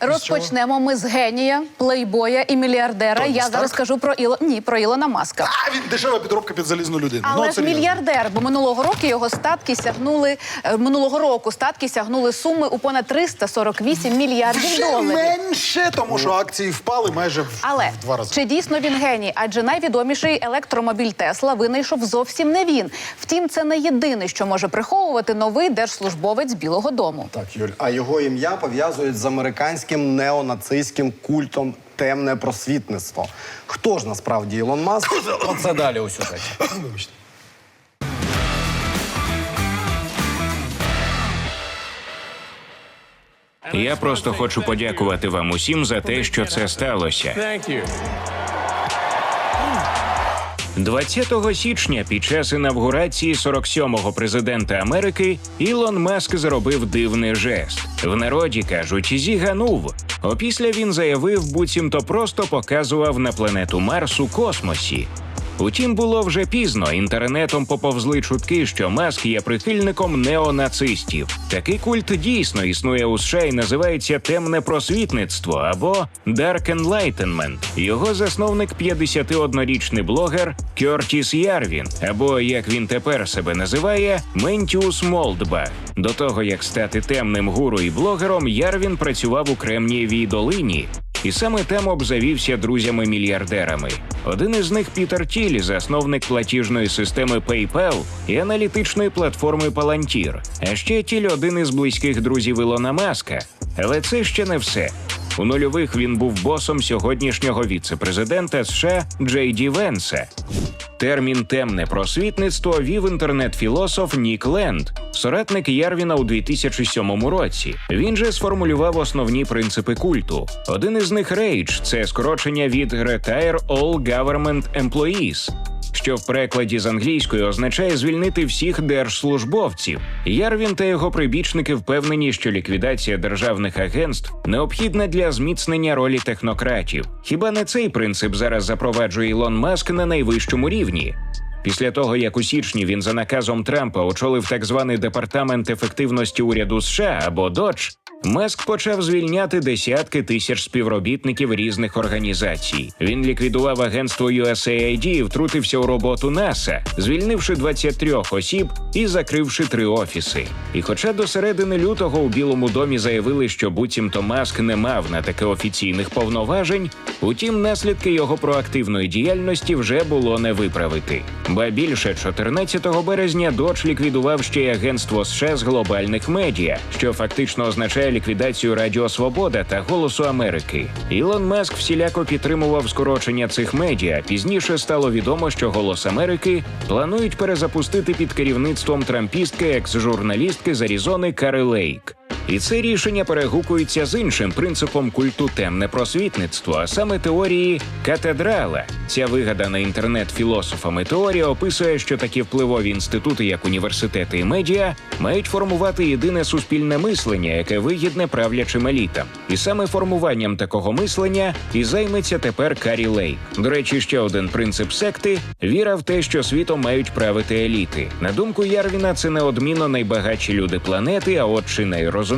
Розпочнемо ми з генія, плейбоя і мільярдера. Тоні Я Старк? зараз кажу про Іло... Ні, про Ілона Маска. А він дешева підробка під залізну людину. Але ну, ж мільярдер, бо минулого року його статки сягнули е, минулого року статки сягнули суми у понад 348 мільярдів Ще доларів. менше, тому що акції впали майже в, Але в два рази. чи дійсно він геній? Адже найвідоміший електромобіль Тесла винайшов зовсім не він. Втім, це не єдине, що може приховувати новий держслужбовець Білого Дому. Так, Юль, а його ім'я пов'язують з американським неонацистським культом темне просвітництво. Хто ж насправді Ілон Маск? Оце далі у сюжеті. Я просто хочу подякувати вам усім за те, що це сталося. Thank 20 січня під час інавгурації 47-го президента Америки Ілон Маск зробив дивний жест. В народі кажуть, зіганув. Опісля він заявив, буцімто просто показував на планету Марс у космосі. Утім, було вже пізно. Інтернетом поповзли чутки, що Маск є прихильником неонацистів. Такий культ дійсно існує у США і називається темне просвітництво або Dark Enlightenment. Його засновник 51-річний блогер Кертіс Ярвін, або як він тепер себе називає, Ментіус Молдбах. До того як стати темним гуру і блогером, Ярвін працював у Кремнієвій долині. І саме там обзавівся друзями-мільярдерами. Один із них Пітер Тілі, засновник платіжної системи PayPal і аналітичної платформи Palantir. А ще Тіль один із близьких друзів Ілона Маска. Але це ще не все. У нульових він був босом сьогоднішнього віце-президента США Джей Ді Венса. Термін темне просвітництво вів інтернет-філософ Нік Ленд, соратник Ярвіна у 2007 році. Він же сформулював основні принципи культу. Один із них рейдж це скорочення від Retire All Government Employees, що в перекладі з англійської означає звільнити всіх держслужбовців. Ярвін та його прибічники впевнені, що ліквідація державних агентств необхідна для зміцнення ролі технократів. Хіба не цей принцип зараз запроваджує Ілон Маск на найвищому рівні? Після того, як у січні він за наказом Трампа очолив так званий департамент ефективності уряду США або ДОДЖ, Маск почав звільняти десятки тисяч співробітників різних організацій. Він ліквідував агентство USAID і втрутився у роботу НАСА, звільнивши 23 осіб і закривши три офіси. І хоча до середини лютого у Білому домі заявили, що буцімто Маск не мав на таке офіційних повноважень, утім, наслідки його проактивної діяльності вже було не виправити. Ба більше 14 березня Додж ліквідував ще й агентство США з глобальних медіа, що фактично означає ліквідацію Радіо Свобода та Голосу Америки. Ілон Маск всіляко підтримував скорочення цих медіа. Пізніше стало відомо, що Голос Америки планують перезапустити під керівництвом трампістки екс-журналістки з Аризони Кари Лейк. І це рішення перегукується з іншим принципом культу темне просвітництво, а саме теорії катедрала. Ця вигадана інтернет-філософами теорія описує, що такі впливові інститути, як університети і медіа, мають формувати єдине суспільне мислення, яке вигідне правлячим елітам. І саме формуванням такого мислення і займеться тепер Карі Лейк. До речі, ще один принцип секти віра в те, що світом мають правити еліти. На думку Ярвіна, це неодмінно найбагатші люди планети, а от чи найрозумніші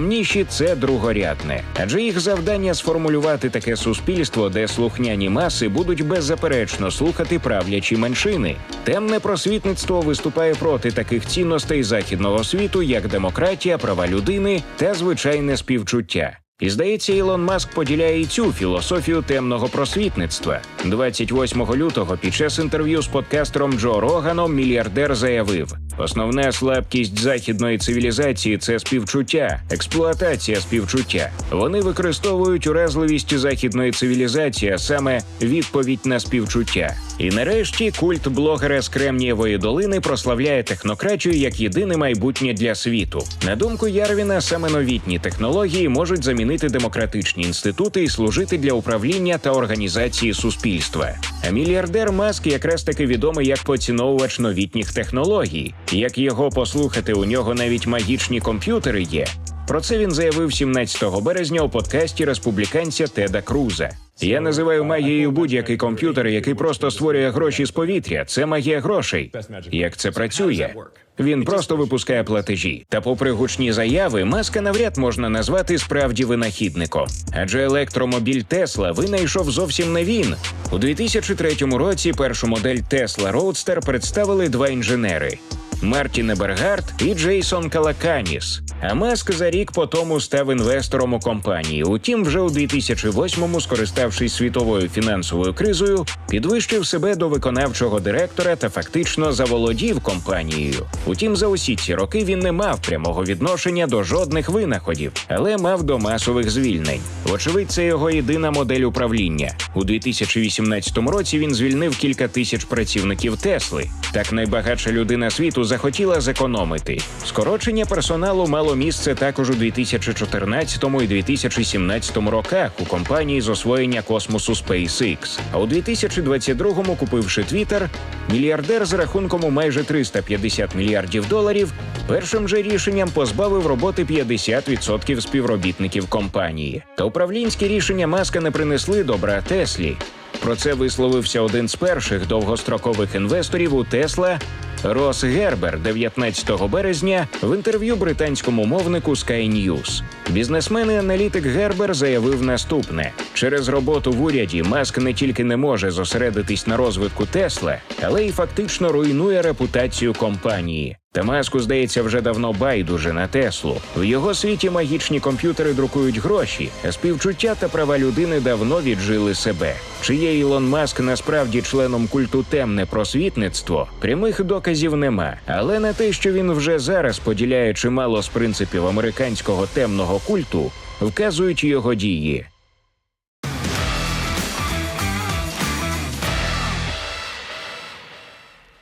це другорядне. Адже їх завдання сформулювати таке суспільство, де слухняні маси будуть беззаперечно слухати правлячі меншини. Темне просвітництво виступає проти таких цінностей західного світу, як демократія, права людини та звичайне співчуття. І здається, Ілон Маск поділяє і цю філософію темного просвітництва. 28 лютого під час інтерв'ю з подкастером Джо Роганом мільярдер заявив: основна слабкість західної цивілізації це співчуття, експлуатація співчуття. Вони використовують уразливість західної цивілізації, а саме відповідь на співчуття. І нарешті культ блогера з Кремнієвої долини прославляє технократію як єдине майбутнє для світу. На думку Ярвіна, саме новітні технології можуть замінити демократичні інститути і служити для управління та організації суспільства. А мільярдер Маск якраз таки відомий як поціновувач новітніх технологій. Як його послухати, у нього навіть магічні комп'ютери є. Про це він заявив 17 березня у подкасті республіканця Теда Круза. Я називаю магією будь-який комп'ютер, який просто створює гроші з повітря. Це магія грошей. Як це працює? Він просто випускає платежі. Та, попри гучні заяви, маска навряд можна назвати справді винахідником. Адже електромобіль Тесла винайшов зовсім не він. У 2003 році першу модель Tesla Roadster представили два інженери. МартінЕбергард і Джейсон Калаканіс. А Маск за рік по тому став інвестором у компанії. Утім, вже у 2008-му, скориставшись світовою фінансовою кризою, підвищив себе до виконавчого директора та фактично заволодів компанією. Утім, за усі ці роки він не мав прямого відношення до жодних винаходів, але мав до масових звільнень. Вочевидь, це його єдина модель управління. У 2018 році він звільнив кілька тисяч працівників Тесли. Так найбагатша людина світу захотіла зекономити. Скорочення персоналу мало місце також у 2014 і 2017 роках у компанії з освоєння космосу SpaceX. А у 2022-му, купивши Twitter, мільярдер з рахунком у майже 350 мільярдів доларів першим же рішенням позбавив роботи 50% співробітників компанії. Та управлінські рішення маска не принесли добра Теслі. Про це висловився один з перших довгострокових інвесторів у Тесла Рос Гербер 19 березня в інтерв'ю британському мовнику Sky News. Бізнесмен і аналітик Гербер заявив наступне: через роботу в уряді Маск не тільки не може зосередитись на розвитку Тесла, але й фактично руйнує репутацію компанії. Та маску, здається, вже давно байдуже на Теслу. В його світі магічні комп'ютери друкують гроші, а співчуття та права людини давно віджили себе. Чи є Ілон Маск насправді членом культу темне просвітництво? Прямих доказів нема. Але на те, що він вже зараз поділяє чимало з принципів американського темного культу, вказують його дії.